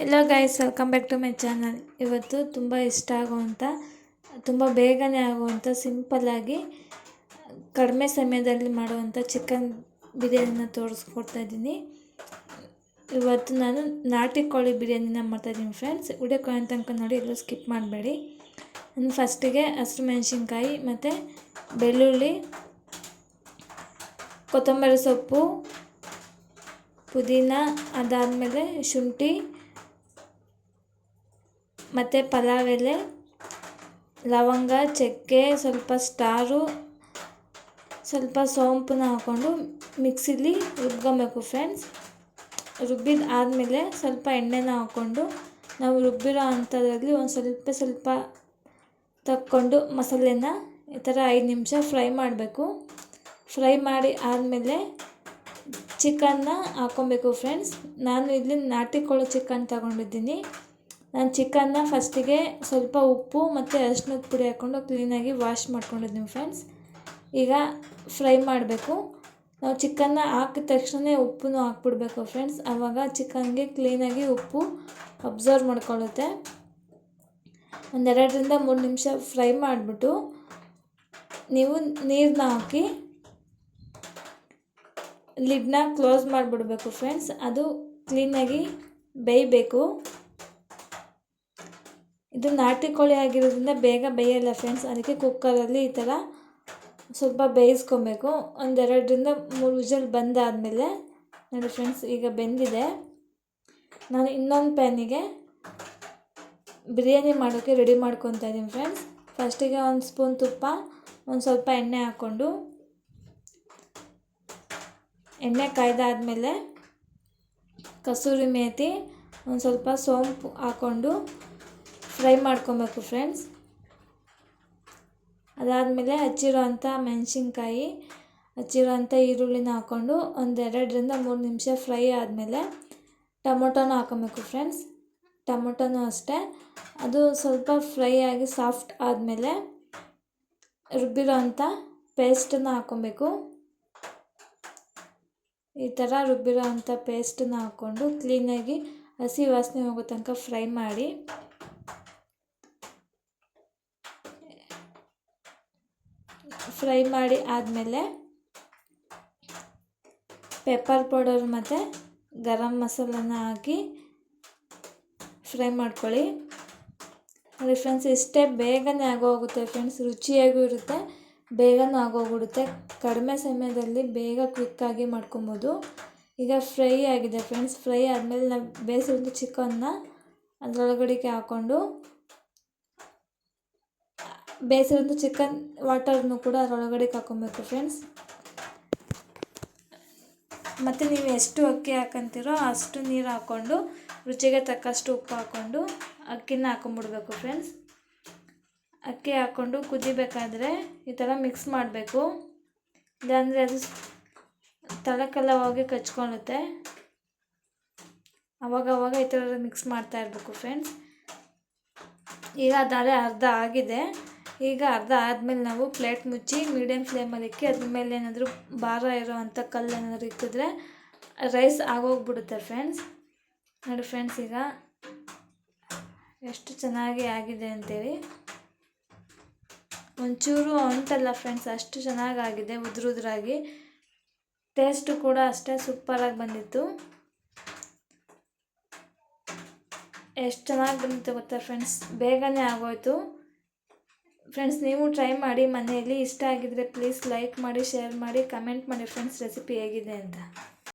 Hello guys welcome back to my channel ಇವತ್ತು ತುಂಬ ಇಷ್ಟ ಆಗುವಂಥ ತುಂಬ ಬೇಗನೆ ಆಗುವಂಥ ಸಿಂಪಲ್ಲಾಗಿ ಕಡಿಮೆ ಸಮಯದಲ್ಲಿ ಮಾಡುವಂಥ ಚಿಕನ್ ಬಿರಿಯಾನಿನ ತೋರಿಸ್ಕೊಡ್ತಾ ಇದ್ದೀನಿ. ಇವತ್ತು ನಾನು ನಾಟಿ ಕೋಳಿ ಬಿರಿಯಾನಿನ ಮಾಡ್ತಾಯಿದ್ದೀನಿ ಫ್ರೆಂಡ್ಸ್ ಉಡೆ ಕಾಯಿನ್ ತನಕ ನೋಡಿ ಎಲ್ಲರೂ ಸ್ಕಿಪ್ ಮಾಡಬೇಡಿ. ನಾನು ಫಸ್ಟಿಗೆ ಹಸಿರು ಮೆಣಸಿನ್ಕಾಯಿ ಮತ್ತು ಬೆಳ್ಳುಳ್ಳಿ, ಕೊತ್ತಂಬರಿ ಸೊಪ್ಪು, ಪುದೀನ ಅದಾದಮೇಲೆ ಶುಂಠಿ ಮತ್ತು ಪಲಾವ್ ಎಲೆ, ಲವಂಗ, ಚಕ್ಕೆ, ಸ್ವಲ್ಪ ಸ್ಟಾರು, ಸ್ವಲ್ಪ ಸೋಂಪನ್ನ ಹಾಕ್ಕೊಂಡು ಮಿಕ್ಸಿಲಿ ರುಬ್ಕೊಬೇಕು ಫ್ರೆಂಡ್ಸ್. ರುಬ್ಬಿದ ಆದಮೇಲೆ ಸ್ವಲ್ಪ ಎಣ್ಣೆನ ಹಾಕ್ಕೊಂಡು ನಾವು ರುಬ್ಬಿರೋ ಅಂಥದ್ರಲ್ಲಿ ಒಂದು ಸ್ವಲ್ಪ ಸ್ವಲ್ಪ ತಕ್ಕೊಂಡು ಮಸಾಲೆನ ಈ ಥರ ಐದು ನಿಮಿಷ ಫ್ರೈ ಮಾಡಬೇಕು. ಫ್ರೈ ಮಾಡಿ ಆದಮೇಲೆ ಚಿಕನ್ನ ಹಾಕ್ಕೊಬೇಕು ಫ್ರೆಂಡ್ಸ್. ನಾನು ಇಲ್ಲಿ ನಾಟಿ ಕೋಳಿ ಚಿಕನ್ ತಗೊಂಡಿದ್ದೀನಿ. ನಾನು ಚಿಕನ್ನ ಫಸ್ಟಿಗೆ ಸ್ವಲ್ಪ ಉಪ್ಪು ಮತ್ತು ಅರಿಶಿನದ ಪುಡಿ ಹಾಕ್ಕೊಂಡು ಕ್ಲೀನಾಗಿ ವಾಶ್ ಮಾಡ್ಕೊಂಡಿದ್ದೀನಿ ಫ್ರೆಂಡ್ಸ್. ಈಗ ಫ್ರೈ ಮಾಡಬೇಕು. ನಾವು ಚಿಕನ್ನ ಹಾಕಿದ ತಕ್ಷಣ ಉಪ್ಪನ್ನು ಹಾಕ್ಬಿಡ್ಬೇಕು ಫ್ರೆಂಡ್ಸ್. ಆವಾಗ ಚಿಕನ್ಗೆ ಕ್ಲೀನಾಗಿ ಉಪ್ಪು ಅಬ್ಸರ್ವ್ ಮಾಡ್ಕೊಳ್ಳುತ್ತೆ. ಒಂದೆರಡರಿಂದ ಮೂರು ನಿಮಿಷ ಫ್ರೈ ಮಾಡಿಬಿಟ್ಟು ನೀವು ನೀರನ್ನ ಹಾಕಿ ಲಿಡ್ನ ಕ್ಲೋಸ್ ಮಾಡಿಬಿಡ್ಬೇಕು ಫ್ರೆಂಡ್ಸ್. ಅದು ಕ್ಲೀನಾಗಿ ಬೇಯಬೇಕು. ಇದು ನಾಟಿ ಕೋಳಿ ಆಗಿರೋದ್ರಿಂದ ಬೇಗ ಬೇಯಲ್ಲ ಫ್ರೆಂಡ್ಸ್ ಅದಕ್ಕೆ ಕುಕ್ಕರಲ್ಲಿ ಈ ಥರ ಸ್ವಲ್ಪ ಬೇಯಿಸ್ಕೊಬೇಕು. ಒಂದೆರಡರಿಂದ ಮೂರು ವಿಜಲ್ ಬಂದಾದಮೇಲೆ ನೋಡಿ ಫ್ರೆಂಡ್ಸ್ ಈಗ ಬೆಂದಿದೆ. ನಾನು ಇನ್ನೊಂದು ಪ್ಯಾನಿಗೆ ಬಿರಿಯಾನಿ ಮಾಡೋಕ್ಕೆ ರೆಡಿ ಮಾಡ್ಕೊತಾ ಇದ್ದೀನಿ ಫ್ರೆಂಡ್ಸ್ ಫಸ್ಟಿಗೆ ಒಂದು ಸ್ಪೂನ್ ತುಪ್ಪ, ಒಂದು ಸ್ವಲ್ಪ ಎಣ್ಣೆ ಹಾಕ್ಕೊಂಡು ಎಣ್ಣೆ ಕಾಯ್ದಾದ್ಮೇಲೆ ಕಸೂರಿ ಮೇಥಿ ಒಂದು ಸ್ವಲ್ಪ ಸೋಂಪು ಹಾಕ್ಕೊಂಡು ಫ್ರೈ ಮಾಡ್ಕೊಬೇಕು ಫ್ರೆಂಡ್ಸ್ ಅದಾದಮೇಲೆ ಹಚ್ಚಿರೋಂಥ ಮೆಣಸಿನ್ಕಾಯಿ ಹಚ್ಚಿರೋಂಥ ಈರುಳ್ಳಿನ ಹಾಕ್ಕೊಂಡು ಒಂದೆರಡರಿಂದ ಮೂರು ನಿಮಿಷ ಫ್ರೈ ಆದಮೇಲೆ ಟೊಮೊಟೊನ ಹಾಕೊಬೇಕು ಫ್ರೆಂಡ್ಸ್ ಟೊಮೊಟೊನೂ ಅಷ್ಟೇ. ಅದು ಸ್ವಲ್ಪ ಫ್ರೈ ಆಗಿ ಸಾಫ್ಟ್ ಆದಮೇಲೆ ರುಬ್ಬಿರೋ ಅಂಥ ಪೇಸ್ಟನ್ನು ಹಾಕ್ಕೊಬೇಕು ಈ ಥರ ರುಬ್ಬಿರೋ ಅಂಥ ಪೇಸ್ಟನ್ನು ಹಾಕ್ಕೊಂಡು ಕ್ಲೀನಾಗಿ ಹಸಿ ವಾಸನೆ ಹೋಗೋ ತನಕ ಫ್ರೈ ಮಾಡಿ. ಫ್ರೈ ಮಾಡಿ ಆದಮೇಲೆ ಪೆಪ್ಪರ್ ಪೌಡರ್ ಮತ್ತು ಗರಂ ಮಸಾಲನ ಹಾಕಿ ಫ್ರೈ ಮಾಡ್ಕೊಳ್ಳಿ. ನೋಡಿ ಫ್ರೆಂಡ್ಸ್, ಇಷ್ಟೇ ಬೇಗನೆ ಆಗೋಗುತ್ತೆ ಫ್ರೆಂಡ್ಸ್, ರುಚಿಯಾಗೂ ಇರುತ್ತೆ, ಬೇಗನೂ ಆಗೋಗ್ಬಿಡುತ್ತೆ. ಕಡಿಮೆ ಸಮಯದಲ್ಲಿ ಬೇಗ ಕ್ವಿಕ್ಕಾಗಿ ಮಾಡ್ಕೊಬೋದು. ಈಗ ಫ್ರೈ ಆಗಿದೆ ಫ್ರೆಂಡ್ಸ್, ಫ್ರೈ ಆದಮೇಲೆ ನಾವು ಬೇಯಿಸಿರೋದು ಚಿಕನ್ನ ಅದರೊಳಗಡೆಗೆ ಹಾಕ್ಕೊಂಡು ಬೇಯಿಸಿರೋದು ಚಿಕನ್ ವಾಟರ್ನು ಕೂಡ ಅದರೊಳಗಡೆ ಹಾಕ್ಕೊಬೇಕು ಫ್ರೆಂಡ್ಸ್ ಮತ್ತು ನೀವು ಎಷ್ಟು ಅಕ್ಕಿ ಹಾಕೊಂತೀರೋ ಅಷ್ಟು ನೀರು ಹಾಕ್ಕೊಂಡು, ರುಚಿಗೆ ತಕ್ಕಷ್ಟು ಉಪ್ಪು ಹಾಕ್ಕೊಂಡು ಅಕ್ಕಿನ ಹಾಕೊಂಬಿಡ್ಬೇಕು ಫ್ರೆಂಡ್ಸ್ ಅಕ್ಕಿ ಹಾಕ್ಕೊಂಡು ಕುದಿಬೇಕಾದ್ರೆ ಈ ಥರ ಮಿಕ್ಸ್ ಮಾಡಬೇಕು. ಇಲ್ಲಾಂದರೆ ಅದು ತಳಕ್ಕೆಲ್ಲ ಹೋಗಿ ಕಚ್ಕೊಳ್ಳುತ್ತೆ. ಅವಾಗ ಈ ಥರ ಮಿಕ್ಸ್ ಮಾಡ್ತಾ ಇರಬೇಕು ಫ್ರೆಂಡ್ಸ್ ಈಗ ಅದಾದರೆ ಅರ್ಧ ಆಗಿದೆ. ಈಗ ಅರ್ಧ ಆದಮೇಲೆ ನಾವು ಪ್ಲೇಟ್ ಮುಚ್ಚಿ ಮೀಡಿಯಮ್ ಫ್ಲೇಮಲ್ಲಿ ಇಕ್ಕಿ, ಅದ್ರ ಮೇಲೆ ಏನಾದರೂ ಭಾರ ಇರೋ ಅಂಥ ಕಲ್ಲು ಏನಾದರೂ ಇಕ್ಕಿದ್ರೆ ರೈಸ್ ಆಗೋಗ್ಬಿಡುತ್ತೆ ಫ್ರೆಂಡ್ಸ್ ನೋಡಿ ಫ್ರೆಂಡ್ಸ್ ಈಗ ಎಷ್ಟು ಚೆನ್ನಾಗಿ ಆಗಿದೆ ಅಂತೇಳಿ. ಒಂಚೂರು ಅಂಟಲ್ಲ ಫ್ರೆಂಡ್ಸ್ ಅಷ್ಟು ಚೆನ್ನಾಗಾಗಿದೆ ಉದ್ರುದ್ರಾಗಿ ಟೇಸ್ಟು ಕೂಡ ಅಷ್ಟೇ ಸೂಪರಾಗಿ ಬಂದಿತ್ತು. ಎಷ್ಟು ಚೆನ್ನಾಗಿ ಬಂದಿತ್ತು ಗೊತ್ತಾ ಫ್ರೆಂಡ್ಸ್ ಬೇಗನೆ ಆಗೋಯ್ತು. ಫ್ರೆಂಡ್ಸ್ ನೀವು ಟ್ರೈ ಮಾಡಿ, ಮನೆಯಲ್ಲಿ ಇಷ್ಟ ಆಗಿದ್ರೆ ಪ್ಲೀಸ್ ಲೈಕ್ ಮಾಡಿ ಶೇರ್ ಮಾಡಿ ಕಮೆಂಟ್ ಮಾಡಿ ಫ್ರೆಂಡ್ಸ್ ರೆಸಿಪಿ ಹೇಗಿದೆ ಅಂತ.